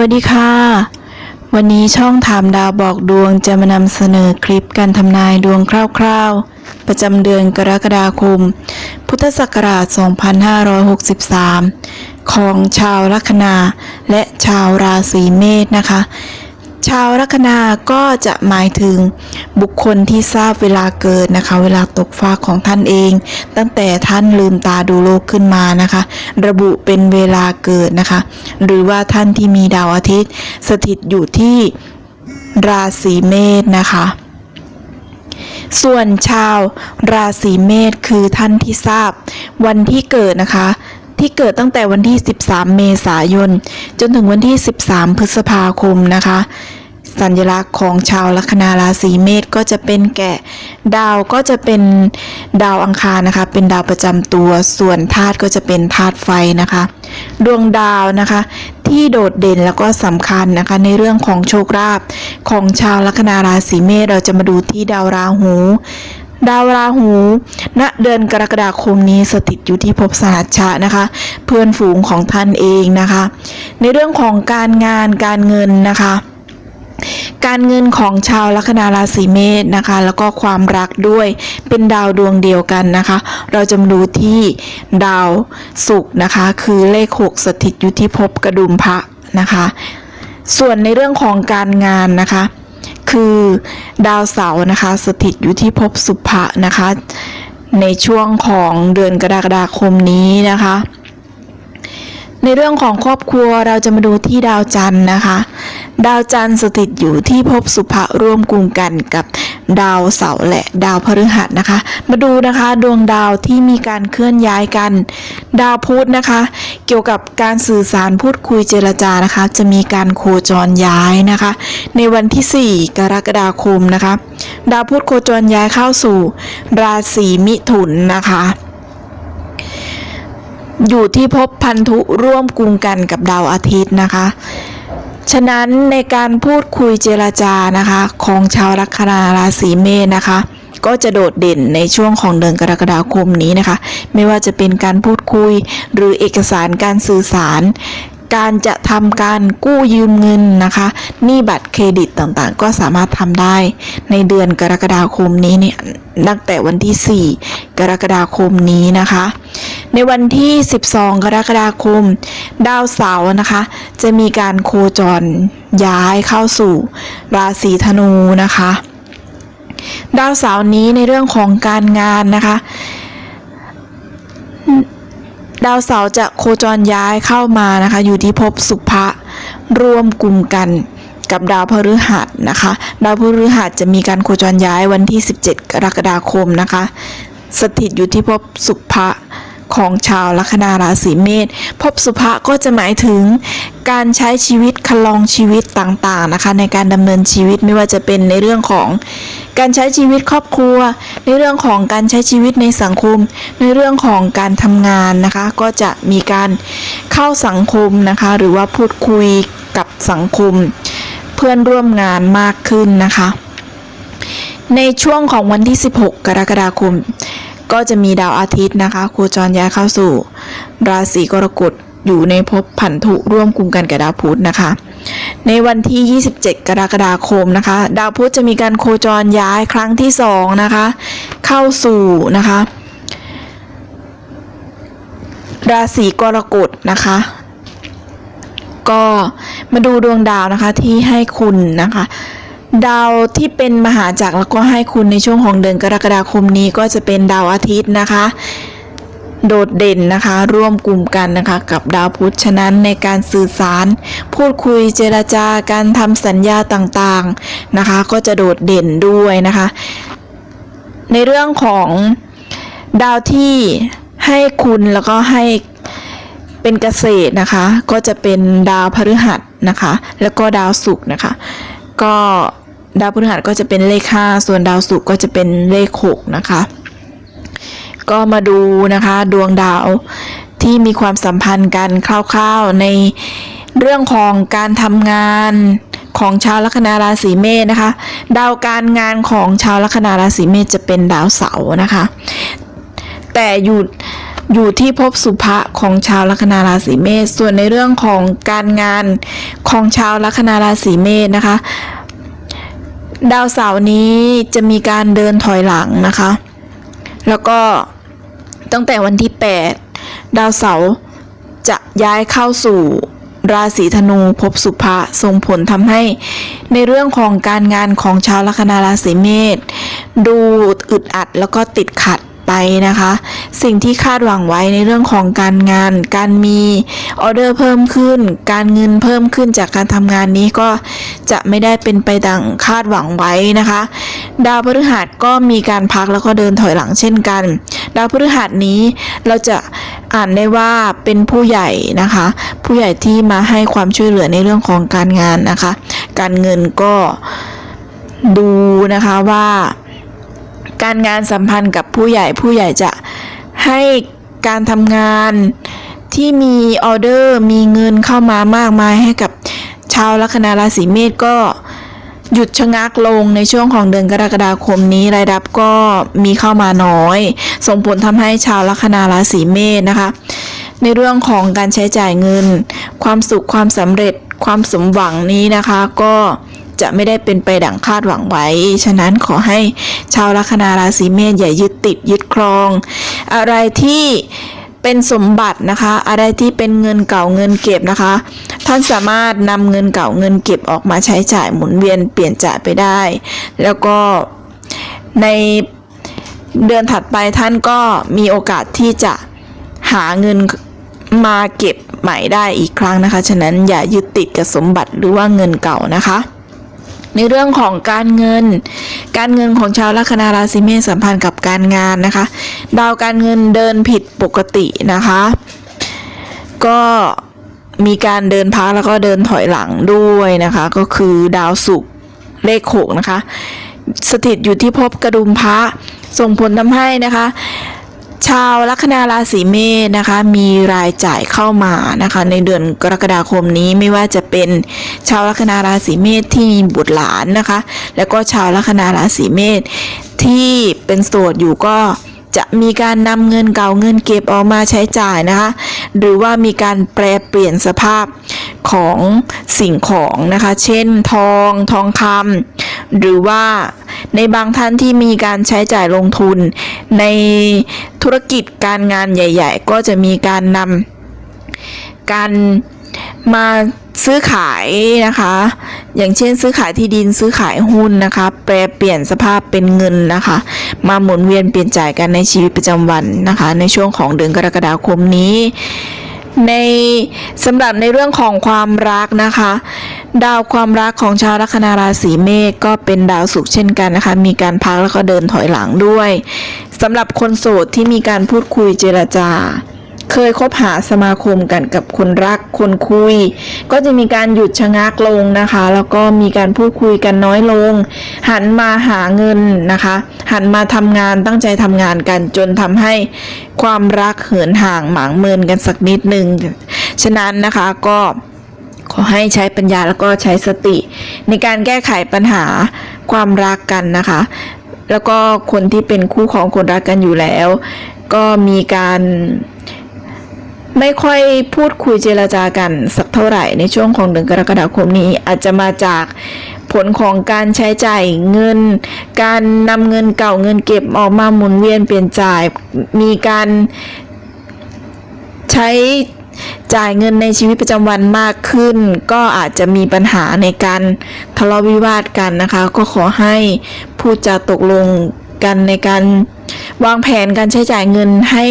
วัสดีค่ะ วันนี้ช่องถามดาวบอกดวงจะมานำเสนอคลิปการทำนายดวงคร่าวๆ ประจำเดือนกรกฎาคม พุทธศักราช 2563 ของชาวลัคนาและชาวราศีเมษนะคะ ชาวลัคนาก็จะหมายถึงบุคคลที่ทราบเวลาเกิดนะคะ เวลาตกฟ้าของท่านเอง ตั้งแต่ท่านลืมตาดูโลกขึ้นมานะคะ ระบุเป็นเวลาเกิดนะคะ หรือว่าท่านที่มีดาวอาทิตย์ สถิตอยู่ที่ราศีเมษนะคะส่วนชาวราศีเมษคือท่านที่ทราบวันที่เกิดนะคะ ที่เกิดตั้งแต่วันที่ 13 เมษายน จนถึงวันที่ 13 พฤษภาคมนะคะ สัญลักษณ์ของชาวลัคนาราศีเมษก็จะเป็นแกะ ดาวก็จะเป็นดาวอังคารนะคะ เป็นดาวประจำตัวส่วนธาตุก็จะเป็นธาตุไฟนะคะ ดวงดาวนะคะที่โดดเด่นแล้วก็สำคัญนะคะในเรื่องของโชคลาภของชาวลัคนาราศีเมษเราจะมาดูที่ดาวราหู ดาวราหู ณเดือนกรกฎาคมนี้สถิตอยู่ที่ภพสหัชชะนะคะ เพื่อนฝูงของท่านเองนะคะ ในเรื่องของการงานการเงินนะคะการเงินของชาวลัคนาราศีเมษนะคะ แล้วก็ความรักด้วยเป็นดาวดวงเดียวกันนะคะ เราจะมาดูที่ดาวศุกร์นะคะ คือเลข 6 สถิตอยู่ที่ภพกระดุมพระนะคะ ส่วนในเรื่องของการงานนะคะ คือ ดาวเสาร์นะคะ สถิตอยู่ที่ภพสุภะนะคะ ในช่วงของเดือนกรกฎาคมนี้นะคะ ในเรื่องของครอบครัวเราจะมาดูที่ดาวจันทร์นะคะ ดาวจันทร์สถิตอยู่ที่ภพสุภะร่วมกลุ่มกันกับดาวเสาร์และ ดาวพฤหัสนะคะ มาดูนะคะดวงดาวที่มีการเคลื่อนย้ายกัน ดาวพุธนะคะ เกี่ยวกับการสื่อสารพูดคุยเจรจานะคะ จะมีการโคจรย้ายนะคะ ในวันที่ 4 กรกฎาคมนะคะ ดาวพุธโคจรย้ายเข้าสู่ราศีมิถุนนะคะ อยู่ที่ภพพันธุร่วมกลุ่มกันกับดาวอาทิตย์นะคะ ฉะนั้นในการพูดคุยเจรจานะคะ ของชาวลัคนาราศีเมษนะคะ ก็จะโดดเด่นในช่วงของเดือนกรกฎาคมนี้นะคะ ไม่ว่าจะเป็นการพูดคุยหรือเอกสารการสื่อสาร การจะทำการกู้ยืมเงินนะคะหนี้บัตรเครดิตต่างๆ ก็สามารถทำได้ในเดือนกรกฎาคมนี้เนี่ยตั้งแต่วันที่ 4 กรกฎาคมนี้นะคะ ในวันที่ 12 กรกฎาคม ดาวเสาร์นะคะ จะมีการโคจรย้ายเข้าสู่ราศีธนูนะคะ ดาวเสาร์นี้ในเรื่องของการงานนะคะ ดาวเสาร์จะโคจรย้ายเข้ามานะคะ อยู่ที่ภพสุภะรวมกลุ่มกันกับดาวพฤหัสนะคะ ดาวพฤหัสจะมีการโคจรย้ายวันที่ 17 กรกฎาคมนะคะ สถิตอยู่ที่ภพสุภะ ของชาวลัคนาราศีเมษภพสุภะก็จะหมายถึงการใช้ชีวิตคลองชีวิตต่างๆนะคะ ในการดำเนินชีวิตไม่ว่าจะเป็นในเรื่องของการใช้ชีวิตครอบครัว ในเรื่องของการใช้ชีวิตในสังคม ในเรื่องของการทำงานนะคะ ก็จะมีการเข้าสังคมนะคะ หรือว่าพูดคุยกับสังคม เพื่อนร่วมงานมากขึ้นนะคะ ในช่วงของวันที่ 16 กรกฎาคม ก็จะมีดาวอาทิตย์นะคะ โคจรย้ายเข้าสู่ ราศีกรกฎอยู่ในภพพันธุร่วมกลุ่มกันกับดาวพุธนะคะ ในวันที่ 27 กรกฎาคมนะคะ ดาวพุธจะมีการโคจรย้ายครั้งที่2นะคะ เข้าสู่นะคะ ราศีกรกฎนะคะ ก็มาดูดวงดาวนะคะที่ให้คุณนะคะ ดาวที่เป็นมหาจักรแล้วก็ให้คุณในช่วงของเดือนกรกฎาคมนี้ก็จะเป็นดาวอาทิตย์นะคะ โดดเด่นนะคะ ร่วมกลุ่มกันนะคะกับดาวพุธฉะนั้นในการสื่อสาร พูดคุยเจรจาการทำสัญญาต่างๆนะคะ ก็จะโดดเด่นด้วยนะคะ ในเรื่องของดาวที่ให้คุณแล้วก็ให้เป็นเกษตรนะคะ ก็จะเป็นดาวพฤหัสนะคะ แล้วก็ดาวศุกร์นะคะ ก็ ดาวพฤหัสก็จะเป็นเลข 5 ส่วนดาวศุกร์ก็จะเป็นเลข 6 นะคะ ก็มาดูนะคะดวงดาวที่มีความสัมพันธ์กันคร่าวๆในเรื่องของการทำงานของชาวลัคนาราศีเมษนะคะ ดาวการงานของชาวลัคนาราศีเมษจะเป็นดาวเสาร์นะคะ แต่อยู่อยู่ที่ภพสุภะของชาวลัคนาราศีเมษส่วนในเรื่องของการงานของชาวลัคนาราศีเมษนะคะ ดาวเสาร์นี้จะมีการเดินถอยหลังนะคะ แล้วก็ตั้งแต่วันที่ 8 ดาวเสาร์จะย้ายเข้าสู่ราศีธนูพบสุภะส่งผลทำให้ในเรื่องของการงานของชาวลัคนาราศีเมษดูอึดอัดแล้วก็ติดขัด ไปนะคะ สิ่งที่คาดหวังไว้ในเรื่องของการงาน การมีออเดอร์เพิ่มขึ้น การเงินเพิ่มขึ้นจากการทำงานนี้ก็จะไม่ได้เป็นไปดังคาดหวังไว้นะคะ ดาวพฤหัสก็มีการพักแล้วก็เดินถอยหลังเช่นกัน ดาวพฤหัสนี้เราจะอ่านได้ว่าเป็นผู้ใหญ่นะคะ ผู้ใหญ่ที่มาให้ความช่วยเหลือในเรื่องของการงานนะคะ การเงินก็ดูนะคะว่า การงานสัมพันธ์กับผู้ใหญ่ผู้ใหญ่จะให้การทำงานที่มีออเดอร์มีเงินเข้ามามากมายให้กับชาวลัคนาราศีเมษก็หยุดชะงักลงในช่วงของเดือนกรกฎาคมนี้รายรับก็มีเข้ามาน้อย ส่งผลทำให้ชาวลัคนาราศีเมษนะคะ ในเรื่องของการใช้จ่ายเงิน ความสุขความสำเร็จความสมหวังนี้นะคะ ก็ จะไม่ได้เป็นไปดังคาดหวังไว้ ฉะนั้นขอให้ชาวลัคนาราศีเมษอย่ายึดติดยึดครอง อะไรที่เป็นสมบัตินะคะ อะไรที่เป็นเงินเก่าเงินเก็บนะคะ ท่านสามารถนำเงินเก่าเงินเก็บออกมาใช้จ่ายหมุนเวียนเปลี่ยนจ่ายไปได้ แล้วก็ในเดือนถัดไปท่านก็มีโอกาสที่จะหาเงินมาเก็บใหม่ได้อีกครั้งนะคะ ฉะนั้นอย่ายึดติดกับสมบัติหรือว่าเงินเก่านะคะ ในเรื่องของการเงิน การเงินของชาวลัคนาราศีเมษสัมพันธ์กับการงานนะคะ ดาวการเงินเดินผิดปกตินะคะ ก็มีการเดินพักแล้วก็เดินถอยหลังด้วยนะคะ ก็คือดาวศุกร์เลขหกนะคะ สถิตอยู่ที่ภพกระดุมพระส่งผลทำให้นะคะ ชาวลัคนาราศีเมษนะคะ มีรายจ่ายเข้ามานะคะ ในเดือนกรกฎาคมนี้ไม่ว่าจะเป็นชาวลัคนาราศีเมษที่มีบุตรหลานนะคะ แล้วก็ชาวลัคนาราศีเมษที่เป็นโสดอยู่ก็ จะมีการนำเงินเก่าเงินเก็บออกมาใช้จ่ายนะคะ หรือว่ามีการแปลเปลี่ยนสภาพของสิ่งของนะคะ เช่นทองทองคำหรือว่าในบางท่านที่มีการใช้จ่ายลงทุน ในธุรกิจการงานใหญ่ ๆ ก็จะมีการนำการมา ซื้อขายนะคะ อย่างเช่นซื้อขายที่ดินซื้อขายหุ้นนะคะ แปลเปลี่ยนสภาพเป็นเงินนะคะ มาหมุนเวียนเปลี่ยนจ่ายกันในชีวิตประจำวันนะคะ ในช่วงของเดือนกรกฎาคมนี้ ในสำหรับในเรื่องของความรักนะคะ ดาวความรักของชาวลัคนาราศีเมษก็เป็นดาวศุกร์เช่นกันนะคะ มีการพักแล้วก็เดินถอยหลังด้วยสำหรับคนโสดที่มีการพูดคุยเจรจา เคยคบหาสมาคมกันกับคนรักคนคุย ก็จะมีการหยุดชะงักลงนะคะ แล้วก็มีการพูดคุยกันน้อยลง หันมาหาเงินนะคะ หันมาทำงานตั้งใจทำงานกันจนทำให้ความรักเหินห่างหมางเมินกันสักนิดนึงฉะนั้นนะคะก็ขอให้ใช้ปัญญาแล้วก็ใช้สติ ในการแก้ไขปัญหาความรักกันนะคะ แล้วก็คนที่เป็นคู่ของคนรักกันอยู่แล้ว ก็มีการ ไม่ค่อยพูดคุยเจรจากันสักเท่าไหร่ในช่วงของเดือนกรกฎาคมนี้อาจจะมาจากผลของการใช้จ่ายเงิน การนำเงินเก่าเงินเก็บออกมาหมุนเวียนเปลี่ยนจ่าย มีการใช้จ่ายเงินในชีวิตประจำวันมากขึ้น ก็อาจจะมีปัญหาในการทะเลาะวิวาทกันนะคะ ก็ขอให้พูดจาตกลงกันในการ วางแผนการใช้จ่ายเงินให้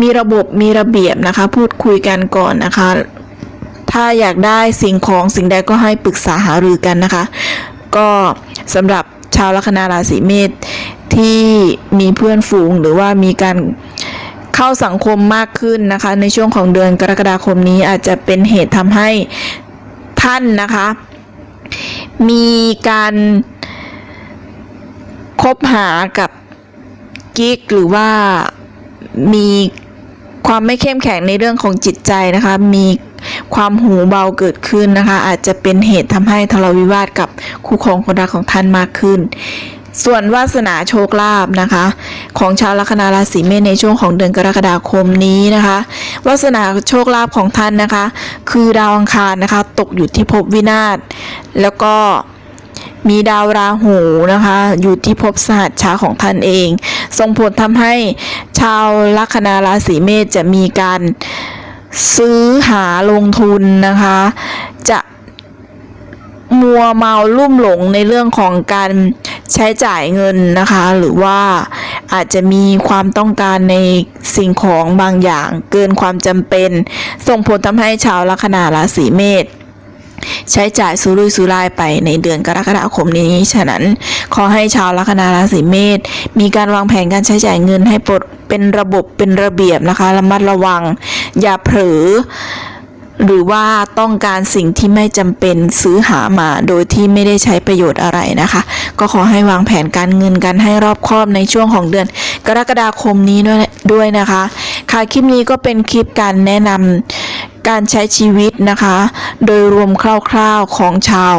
มีระบบมีระเบียบนะคะ พูดคุยกันก่อนนะคะ ถ้าอยากได้สิ่งของสิ่งใดก็ให้ปรึกษาหารือกันนะคะ ก็สำหรับชาวลัคนาราศีเมษที่มีเพื่อนฝูงหรือว่ามีการเข้าสังคมมากขึ้นนะคะ ในช่วงของเดือนกรกฎาคมนี้อาจจะเป็นเหตุทำให้ท่านนะคะ มีการคบหากับ กิ๊กหรือว่ามีความไม่เข้มแข็งในเรื่องของจิตใจนะคะ มีความหูเบาเกิดขึ้นนะคะ อาจจะเป็นเหตุทำให้ทะเลาะวิวาทกับคู่ครองคนรักของท่านมากขึ้น ส่วนวาสนาโชคลาภนะคะ ของชาวลัคนาราศีเมษในช่วงของเดือนกรกฎาคมนี้นะคะ วาสนาโชคลาภของท่านนะคะ คือดาวอังคารนะคะ ตกอยู่ที่ภพวินาศแล้วก็ มีดาวราหูนะคะ อยู่ที่ภพสหัสชาของท่านเอง ส่งผลทำให้ชาวลัคนาราศีเมษจะมีการซื้อหาลงทุนนะคะ จะมัวเมาลุ่มหลงในเรื่องของการใช้จ่ายเงินนะคะ หรือว่าอาจจะมีความต้องการในสิ่งของบางอย่างเกินความจำเป็น ส่งผลทำให้ชาวลัคนาราศีเมษ ใช้จ่ายสุรุ่ยสุร่ายไปในเดือนกรกฎาคมนี้ ฉะนั้นขอให้ชาวลัคนาราศีเมษมีการวางแผนการใช้จ่ายเงินให้ปลดเป็นระบบเป็นระเบียบนะคะ ระมัดระวัง อย่าเผลอหรือว่าต้องการสิ่งที่ไม่จำเป็นซื้อหามาโดยที่ไม่ได้ใช้ประโยชน์อะไรนะคะ ก็ขอให้วางแผนการเงินกันให้รอบคอบในช่วงของเดือน กรกฎาคมนี้ด้วยด้วยนะคะ ค่ะคลิปนี้ก็เป็นคลิปการแนะนำ การใช้ชีวิตนะคะ โดยรวมคร่าวๆของชาว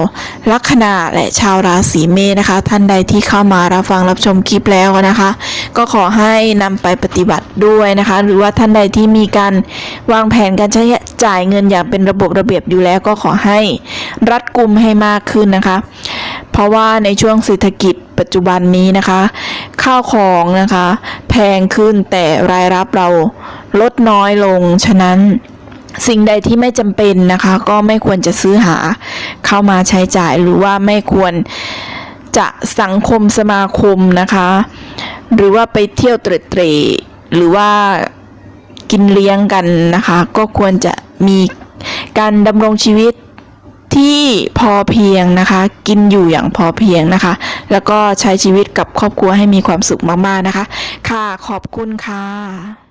ลัคนาและชาวราศีเมษนะคะ ท่านใดที่เข้ามารับฟังรับชมคลิปแล้วนะคะ ก็ขอให้นำไปปฏิบัติด้วยนะคะ หรือว่าท่านใดที่มีการวางแผนการใช้จ่ายเงินอย่างเป็นระบบระเบียบอยู่แล้วก็ขอให้รัดกุมให้มากขึ้นนะคะ เพราะว่าในช่วงเศรษฐกิจปัจจุบันนี้นะคะ ข้าวของนะคะ แพงขึ้นแต่รายรับเราลดน้อยลงฉะนั้น สิ่งใดที่ไม่จำเป็นนะคะ ก็ไม่ควรจะซื้อหาเข้ามาใช้จ่ายหรือว่าไม่ควรจะสังคมสมาคมนะคะ หรือว่าไปเที่ยวเตร็ดเตร่หรือว่ากินเลี้ยงกันนะคะ ก็ควรจะมีการดำรงชีวิตที่พอเพียงนะคะ กินอยู่อย่างพอเพียงนะคะ แล้วก็ใช้ชีวิตกับครอบครัวให้มีความสุขมากๆนะคะ ค่ะขอบคุณค่ะ